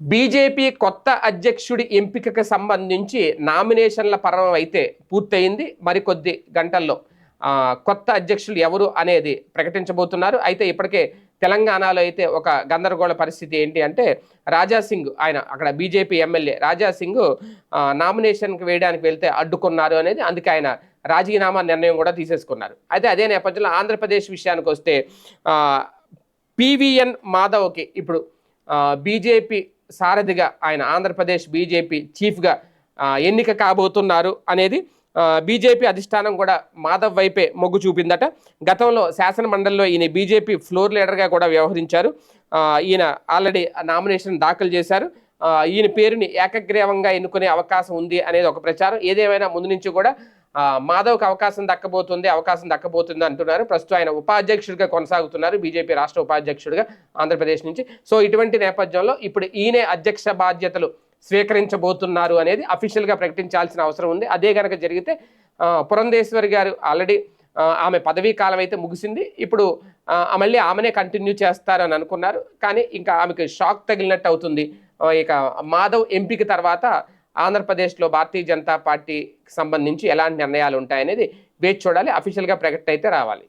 BJP కొత్త అధ్యక్షుడి ఎంపికకు సంబంధించి నామినేషన్ల పర్వం అయితే పూర్తయింది. మరికొద్ది గంటల్లో కొత్త అధ్యక్షులు ఎవరు అనేది ప్రకటించబోతున్నారు. అయితే ఇప్పటికే తెలంగాణలో అయితే ఒక గందరగోళ పరిస్థితి ఏంటి అంటే రాజా సింగ్ ఆయన అక్కడ బీజేపీ ఎమ్మెల్యే రాజా సింగ్ నామినేషన్కి వేయడానికి వెళ్తే అడ్డుకున్నారు అనేది అందుకే ఆయన రాజీనామా నిర్ణయం కూడా తీసేసుకున్నారు. అయితే అదే నేపథ్యంలో ఆంధ్రప్రదేశ్ విషయానికి వస్తే పివిఎన్ మాధవ్కి ఇప్పుడు బీజేపీ సారథిగా ఆయన ఆంధ్రప్రదేశ్ బీజేపీ చీఫ్గా ఎన్నిక కాబోతున్నారు అనేది బీజేపీ అధిష్టానం కూడా మాధవ్ వైపే మొగ్గు చూపిందట. గతంలో శాసన మండలిలో ఈయన బీజేపీ ఫ్లోర్ లీడర్గా కూడా వ్యవహరించారు. ఈయన ఆల్రెడీ నామినేషన్ దాఖలు చేశారు. ఈయన పేరుని ఏకగ్రీవంగా ఎన్నుకునే అవకాశం ఉంది అనేది ఒక ప్రచారం. ఏదేమైనా ముందు నుంచి కూడా మాధవ్కి అవకాశం దక్కబోతుంది అవకాశం దక్కబోతుంది అంటున్నారు. ప్రస్తుతం ఆయన ఉపాధ్యక్షుడిగా కొనసాగుతున్నారు బీజేపీ రాష్ట్ర ఉపాధ్యక్షుడిగా ఆంధ్రప్రదేశ్ నుంచి. సో ఇటువంటి నేపథ్యంలో ఇప్పుడు ఈయనే అధ్యక్ష బాధ్యతలు స్వీకరించబోతున్నారు అనేది అఫీషియల్గా ప్రకటించాల్సిన అవసరం ఉంది. అదే కనుక జరిగితే పురంధేశ్వరి గారు ఆల్రెడీ ఆమె పదవీ కాలం అయితే ముగిసింది. ఇప్పుడు ఆ, మళ్ళీ ఆమెనే కంటిన్యూ చేస్తారని అనుకున్నారు. కానీ ఇంకా ఆమెకు షాక్ తగిలినట్టు అవుతుంది. ఇక మాధవ్ ఎంపిక తర్వాత ఆంధ్రప్రదేశ్లో భారతీయ జనతా పార్టీకి సంబంధించి ఎలాంటి నిర్ణయాలు ఉంటాయనేది వేచి చూడాలి. అఫీషియల్గా ప్రకటన అయితే రావాలి.